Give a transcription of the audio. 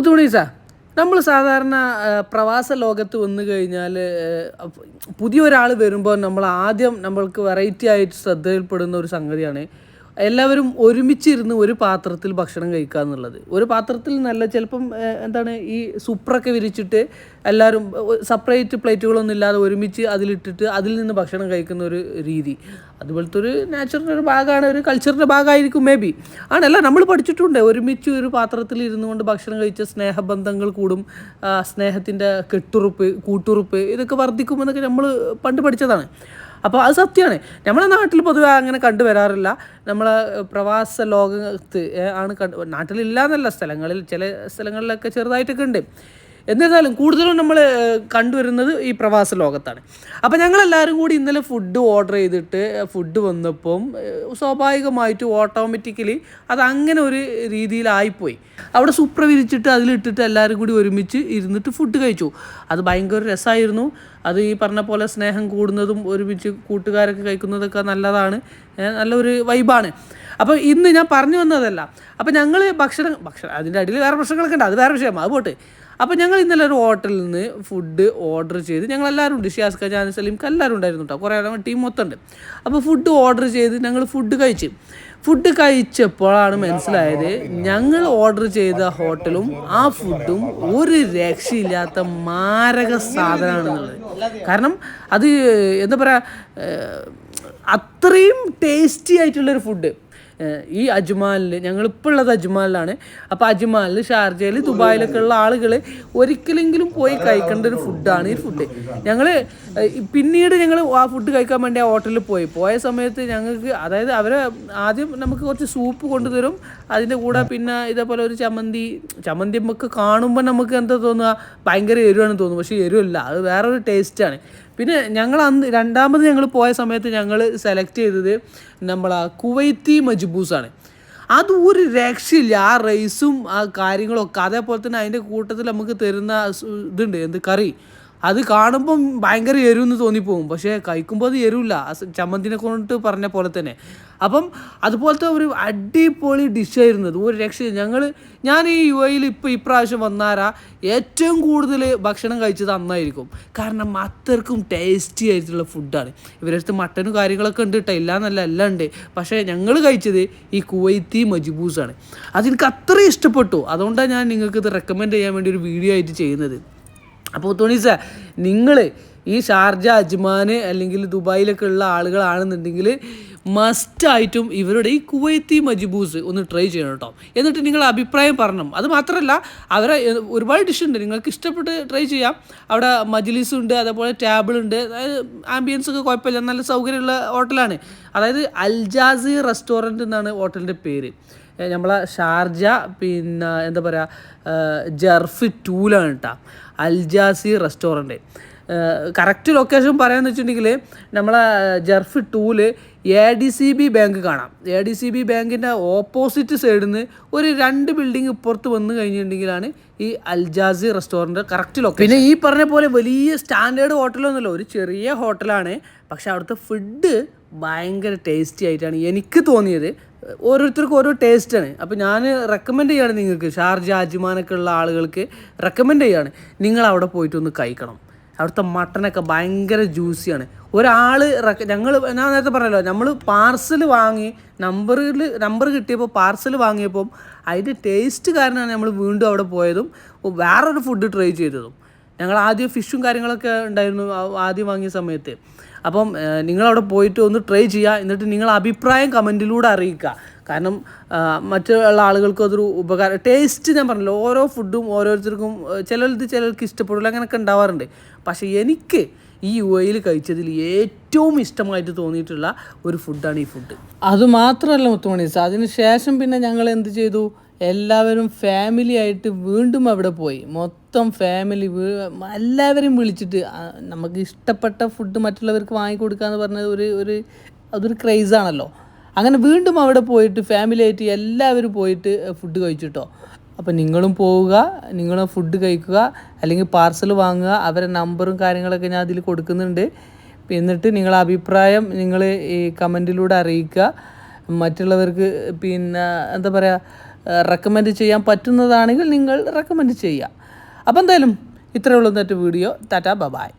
മുത്തുമണീസ നമ്മൾ സാധാരണ പ്രവാസ ലോകത്ത് വന്നു കഴിഞ്ഞാൽ പുതിയൊരാൾ വരുമ്പോൾ നമ്മൾ ആദ്യം നമ്മൾക്ക് വെറൈറ്റി ആയിട്ട് ശ്രദ്ധയിൽപ്പെടുന്ന ഒരു സംഗതിയാണ് എല്ലാവരും ഒരുമിച്ചിരുന്ന് ഒരു പാത്രത്തിൽ ഭക്ഷണം കഴിക്കുക എന്നുള്ളത്. ഒരു പാത്രത്തിൽ നല്ല ചിലപ്പം എന്താണ് ഈ സൂപ്പറൊക്കെ വിരിച്ചിട്ട് എല്ലാവരും സെപ്പറേറ്റ് പ്ലേറ്റുകളൊന്നും ഇല്ലാതെ ഒരുമിച്ച് അതിലിട്ടിട്ട് അതിൽ നിന്ന് ഭക്ഷണം കഴിക്കുന്ന ഒരു രീതി. അതുപോലത്തെ ഒരു നാച്ചുറിന്റെ ഒരു ഭാഗമാണ് ഒരു കൾച്ചറിന്റെ ഭാഗമായിരിക്കും മേ ബി ആണല്ല നമ്മൾ പഠിച്ചിട്ടുണ്ട്. ഒരുമിച്ച് ഒരു പാത്രത്തിൽ ഇരുന്നു കൊണ്ട് ഭക്ഷണം കഴിച്ച സ്നേഹബന്ധങ്ങൾ കൂടും സ്നേഹത്തിന്റെ കെട്ടുറുപ്പ് കൂട്ടുറുപ്പ് ഇതൊക്കെ വർദ്ധിക്കുമെന്നൊക്കെ നമ്മൾ പണ്ട് പഠിച്ചതാണ്. അപ്പോൾ അത് സത്യമാണ് നമ്മുടെ നാട്ടിൽ പൊതുവെ അങ്ങനെ കണ്ടുവരാറില്ല നമ്മളെ പ്രവാസ ലോകത്ത് ആണ് കണ്ട് നാട്ടിലില്ല എന്നല്ല സ്ഥലങ്ങളിൽ ചില സ്ഥലങ്ങളിലൊക്കെ ചെറുതായിട്ടൊക്കെ ഉണ്ട്. എന്നിരുന്നാലും കൂടുതലും നമ്മൾ കണ്ടുവരുന്നത് ഈ പ്രവാസ ലോകത്താണ്. അപ്പോൾ ഞങ്ങളെല്ലാവരും കൂടി ഇന്നലെ ഫുഡ് ഓർഡർ ചെയ്തിട്ട് ഫുഡ് വന്നപ്പം സ്വാഭാവികമായിട്ടും ഓട്ടോമാറ്റിക്കലി അത് അങ്ങനെ ഒരു രീതിയിലായിപ്പോയി. അവിടെ സൂപ്ര വിരിച്ചിട്ട് അതിലിട്ടിട്ട് എല്ലാവരും കൂടി ഒരുമിച്ച് ഇരുന്നിട്ട് ഫുഡ് കഴിച്ചു. അത് ഭയങ്കര രസമായിരുന്നു അത് ഈ പറഞ്ഞ പോലെ സ്നേഹം കൂടുന്നതും ഒരുമിച്ച് കൂട്ടുകാരൊക്കെ കഴിക്കുന്നതൊക്കെ നല്ലതാണ്. നല്ലൊരു വൈബാണ് അപ്പോൾ ഇന്ന് ഞാൻ പറഞ്ഞു വന്നതല്ല. അപ്പോൾ ഞങ്ങൾ ഭക്ഷണം ഭക്ഷണം അതിന്റെ അടിയിൽ വേറെ പ്രശ്നങ്ങളൊക്കെ ഉണ്ട്. അത് വേറെ വിഷയം. അത് പോട്ടെ. അപ്പോൾ ഞങ്ങൾ ഇന്നലെ ഒരു ഹോട്ടലിൽ നിന്ന് ഫുഡ് ഓർഡർ ചെയ്ത് ഞങ്ങൾ എല്ലാവരും ഉണ്ട് ഷിയാസ്ക ജാൻ സലീംക്ക് എല്ലാവരും ഉണ്ടായിരുന്നു കേട്ടോ കുറേ ടീം മൊത്തം ഉണ്ട്. അപ്പോൾ ഫുഡ് ഓർഡർ ചെയ്ത് ഞങ്ങൾ ഫുഡ് കഴിച്ച്. ഫുഡ് കഴിച്ചപ്പോഴാണ് മനസ്സിലായത് ഞങ്ങൾ ഓർഡർ ചെയ്ത ഹോട്ടലും ആ ഫുഡും ഒരു രക്ഷയില്ലാത്ത മാരക സാധനമാണെന്നുള്ളത്. കാരണം അത് എന്താ പറയുക അത്രയും ടേസ്റ്റി ആയിട്ടുള്ളൊരു ഫുഡ് ഈ അജ്മാലിൽ ഞങ്ങളിപ്പോൾ ഉള്ളത് അജ്മാലിലാണ്. അപ്പോൾ അജ്മാലിൽ ഷാർജയിൽ ദുബായിലൊക്കെ ഉള്ള ആളുകൾ ഒരിക്കലെങ്കിലും പോയി കഴിക്കേണ്ട ഒരു ഫുഡാണ് ഈ ഫുഡ്. ഞങ്ങൾ പിന്നീട് ഞങ്ങൾ ആ ഫുഡ് കഴിക്കാൻ വേണ്ടി ആ ഹോട്ടലിൽ പോയി. പോയ സമയത്ത് ഞങ്ങൾക്ക് അതായത് അവർ ആദ്യം നമുക്ക് കുറച്ച് സൂപ്പ് കൊണ്ടുതരും. അതിന്റെ കൂടെ പിന്നെ ഇതേപോലെ ഒരു ചമ്മന്തി ചമ്മന്തി നമുക്ക് കാണുമ്പോൾ നമുക്ക് എന്താ തോന്നുക? ഭയങ്കര എരുവാണെന്ന് തോന്നുന്നു പക്ഷേ എരുവല്ല അത് വേറൊരു ടേസ്റ്റാണ് പിന്നെ ഞങ്ങൾ അന്ന് രണ്ടാമത് ഞങ്ങൾ പോയ സമയത്ത് ഞങ്ങൾ സെലക്ട് ചെയ്തത് നമ്മളെ കുവൈത്തി മജ്ബൂസാണ്. അത് ഒരു രക്ഷയില്ല. ആ റൈസും ആ കാര്യങ്ങളൊക്കെ അതേപോലെ തന്നെ അതിന്റെ കൂട്ടത്തിൽ നമുക്ക് തരുന്ന ഇതുണ്ട്. എന്ത്? കറി. അത് കാണുമ്പം ഭയങ്കര എരുവെന്ന് തോന്നിപ്പോവും. പക്ഷേ കഴിക്കുമ്പോൾ അത് എരിവില്ല. ചമ്മന്തിനെ കൊണ്ട് പറഞ്ഞ പോലെ തന്നെ. അപ്പം അതുപോലത്തെ ഒരു അടിപൊളി ഡിഷായിരുന്നു അത്. ഒരു രക്ഷ. ഞങ്ങൾ ഞാൻ ഈ യു എയിൽ ഇപ്പോൾ ഇപ്രാവശ്യം വന്നാരാ ഏറ്റവും കൂടുതൽ ഭക്ഷണം കഴിച്ചത് അന്നായിരിക്കും. കാരണം അത്രക്കും ടേസ്റ്റി ആയിട്ടുള്ള ഫുഡാണ് ഇവരടുത്ത് മട്ടനും കാര്യങ്ങളൊക്കെ ഉണ്ട് കേട്ടോ ഇല്ല എന്നല്ല എല്ലാം ഉണ്ട്. പക്ഷേ ഞങ്ങൾ കഴിച്ചത് ഈ കുവൈത്തി മജിബൂസാണ്. അതെനിക്ക് അത്രയും ഇഷ്ടപ്പെട്ടു. അതുകൊണ്ടാണ് ഞാൻ നിങ്ങൾക്ക് ഇത് റെക്കമെൻഡ് ചെയ്യാൻ വേണ്ടി ഒരു വീഡിയോ ആയിട്ട് ചെയ്യുന്നത്. അപ്പോൾ തോണീസ നിങ്ങൾ ഈ ഷാർജ അജ്മാൻ അല്ലെങ്കിൽ ദുബായിലൊക്കെ ഉള്ള ആളുകളാണെന്നുണ്ടെങ്കിൽ മസ്റ്റായിട്ടും ഇവരുടെ ഈ കുവൈത്തി മജിബൂസ് ഒന്ന് ട്രൈ ചെയ്യണം കേട്ടോ എന്നിട്ട് നിങ്ങൾ അഭിപ്രായം പറഞ്ഞു അത് മാത്രമല്ല അവരെ ഒരുപാട് ഡിഷ് ഉണ്ട്. നിങ്ങൾക്ക് ഇഷ്ടപ്പെട്ട് ട്രൈ ചെയ്യാം. അവിടെ മജിലിസ് ഉണ്ട് അതേപോലെ ടേബിൾ ഉണ്ട്. അതായത് ആംബിയൻസ് ഒക്കെ കുഴപ്പമില്ല. നല്ല സൗകര്യമുള്ള ഹോട്ടലാണ് അതായത് അൽജാസി റെസ്റ്റോറന്റ് എന്നാണ് ഹോട്ടലിന്റെ പേര്. നമ്മളെ ഷാർജ പിന്നെ എന്താ പറയുക ജർഫ് ടൂലാണ് കേട്ടോ അൽജാസി റെസ്റ്റോറന്റ് കറക്റ്റ് ലൊക്കേഷൻ പറയാമെന്ന് വെച്ചിട്ടുണ്ടെങ്കിൽ നമ്മളെ ജർഫ് tool A D C B bank കാണാം. എ ഡി സി ബി ബാങ്കിന്റെ ഓപ്പോസിറ്റ് സൈഡിൽ നിന്ന് ഒരു രണ്ട് ബിൽഡിംഗ് ഇപ്പുറത്ത് വന്നു കഴിഞ്ഞിട്ടുണ്ടെങ്കിലാണ് ഈ അൽജാസി റെസ്റ്റോറന്റ് കറക്റ്റ് ലൊക്കേഷൻ പിന്നെ ഈ പറഞ്ഞ പോലെ വലിയ സ്റ്റാൻഡേർഡ് ഹോട്ടലൊന്നുമല്ല ഒരു ചെറിയ ഹോട്ടലാണ് പക്ഷേ അവിടുത്തെ ഫുഡ് ഭയങ്കര ടേസ്റ്റി ആയിട്ടാണ് എനിക്ക് തോന്നിയത്. ഓരോരുത്തർക്കും ഓരോ ടേസ്റ്റാണ് അപ്പോൾ ഞാൻ റെക്കമെൻഡ് ചെയ്യാണ് നിങ്ങൾക്ക് ഷാർജ അജ്മാനൊക്കെ ഉള്ള ആളുകൾക്ക് റെക്കമെൻഡ് ചെയ്യാണ്. നിങ്ങൾ അവിടെ പോയിട്ട് ഒന്ന് കഴിക്കണം. അവിടുത്തെ മട്ടനൊക്കെ ഭയങ്കര ജ്യൂസിയാണ് ഒരാൾ ഞങ്ങൾ ഞാൻ നേരത്തെ പറഞ്ഞല്ലോ നമ്മൾ പാർസൽ വാങ്ങി നമ്പറിൽ നമ്പർ കിട്ടിയപ്പോൾ പാർസൽ വാങ്ങിയപ്പം അതിന്റെ ടേസ്റ്റ് കാരണമാണ് നമ്മൾ വീണ്ടും അവിടെ പോയതും വേറൊരു ഫുഡ് ട്രൈ ചെയ്തതും. ഞങ്ങൾ ആദ്യം ഫിഷും കാര്യങ്ങളൊക്കെ ഉണ്ടായിരുന്നു ആദ്യം വാങ്ങിയ സമയത്ത്. അപ്പം നിങ്ങളവിടെ പോയിട്ട് ഒന്ന് ട്രൈ ചെയ്യുക എന്നിട്ട് നിങ്ങൾ അഭിപ്രായം കമന്റിലൂടെ അറിയിക്കുക. കാരണം മറ്റുള്ള ആളുകൾക്കും അതൊരു ഉപകാരം ടേസ്റ്റ് ഞാൻ പറഞ്ഞല്ലോ ഓരോ ഫുഡും ഓരോരുത്തർക്കും ചിലർക്ക് ചിലർക്ക് ഇഷ്ടപ്പെടില്ല അങ്ങനെയൊക്കെ ഉണ്ടാവാറുണ്ട്. പക്ഷേ എനിക്ക് ഈ യു എയിൽ കഴിച്ചതിൽ ഏറ്റവും ഇഷ്ടമായിട്ട് തോന്നിയിട്ടുള്ള ഒരു ഫുഡാണ് ഈ ഫുഡ് അതുമാത്രമല്ല മുത്തുമണീസ് അതിന് ശേഷം പിന്നെ ഞങ്ങൾ എന്ത് ചെയ്തു? എല്ലാവരും ഫാമിലി ആയിട്ട് വീണ്ടും അവിടെ പോയി. മൊത്തം ഫാമിലി എല്ലാവരെയും വിളിച്ചിട്ട് നമുക്ക് ഇഷ്ടപ്പെട്ട ഫുഡ് മറ്റുള്ളവർക്ക് വാങ്ങിക്കൊടുക്കുക എന്ന് പറഞ്ഞത് ഒരു ഒരു അതൊരു ക്രൈസാണല്ലോ അങ്ങനെ വീണ്ടും അവിടെ പോയിട്ട് ഫാമിലി ആയിട്ട് എല്ലാവരും പോയിട്ട് ഫുഡ് കഴിച്ചിട്ടോ. അപ്പോൾ നിങ്ങളും പോവുക നിങ്ങളും ഫുഡ് കഴിക്കുക അല്ലെങ്കിൽ പാർസൽ വാങ്ങുക അവരെ നമ്പറും കാര്യങ്ങളൊക്കെ ഞാൻ അതിൽ കൊടുക്കുന്നുണ്ട്. എന്നിട്ട് നിങ്ങളെ അഭിപ്രായം നിങ്ങൾ ഈ കമന്റിലൂടെ അറിയിക്കുക. മറ്റുള്ളവർക്ക് പിന്നെ എന്താ പറയുക റെക്കമെൻഡ് ചെയ്യാൻ പറ്റുന്നതാണെങ്കിൽ നിങ്ങൾ റെക്കമെൻഡ് ചെയ്യുക. അപ്പോൾ എന്തായാലും ഇത്രയേ ഉള്ളൂ വീഡിയോ. ടാറ്റാ ബബായ്